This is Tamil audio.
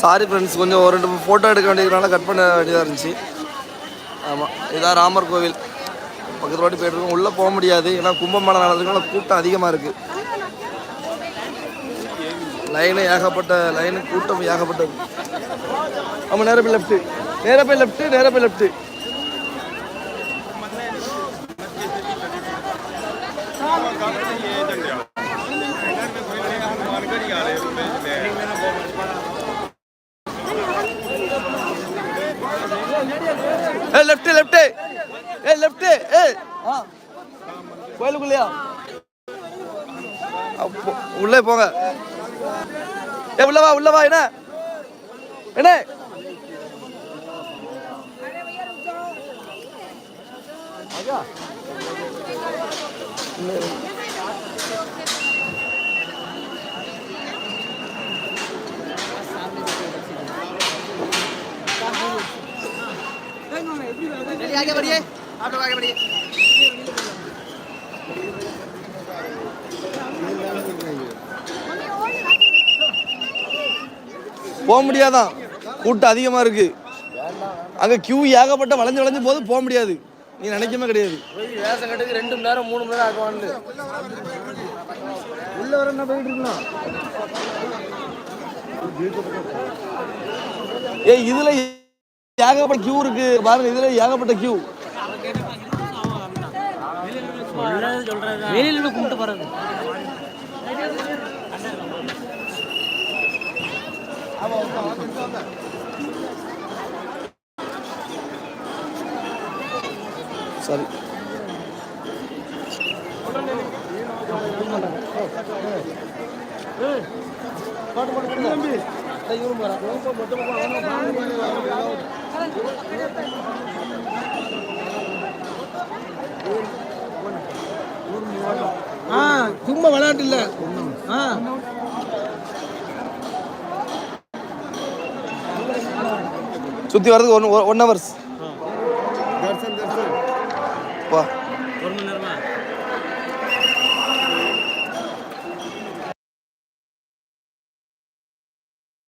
சாரி ஃப்ரெண்ட்ஸ் கொஞ்சம் ஒரு ரெண்டு ஃபோட்டோ எடுக்க வேண்டியதுனால கட் பண்ண வேண்டியதாக இருந்துச்சு. ஆமாம் இதான் ராமர் கோவில். பக்கத்து வாட்டி போயிட்டுருக்கோம். உள்ளே போக முடியாது. ஏன்னா கும்பமேளம் நடந்ததுனால கூட்டம் அதிகமாக இருக்குது லைனு ஏகப்பட்ட லைனு கூட்டம் ஏகப்பட்டது. ஆமாம் நேரம் போய் லெஃப்ட்டு நேராக போய் லெஃப்ட்டு நேராக போய் லெஃப்ட்டு ஏ லெஃப்ட் லெஃப்ட் ஏ லெஃப்ட் ஏ ஆ கோயிலுக்குள்ளயா? உள்ளே போங்க. ஏ உள்ளவா உள்ளவா என்ன என்ன? என்ன? आगे बढ़िए आप लोग आगे बढ़िए போக முடியாதான் கூட்டம் அதிகமாக இருக்கு அங்கே கியூ ஏகப்பட்ட வளைஞ்சு வளைஞ்சு போது போக முடியாது நீ நினைக்கவே கிடையாது. வேஷம் கட்டுக்கு ரெண்டு மணி நேரம் மூணு மணி நேரம் ஆக்குவான்னு உள்ள வர என்ன போயிட்டு இருக்கலாம் ஏய் இதுல ஏகப்பட்ட கியூ இருக்கு. பாருங்க இதுல ஏகப்பட்ட கியூ வெளியில கும்பிட்டு போறது சாரி. ஆ சும்மா விளையாட்டு இல்ல ஆ. சுத்தி வர்றதுக்கு ஒன் ஒன் ஹவர்ஸ் வா ஒரு மணி நேரம்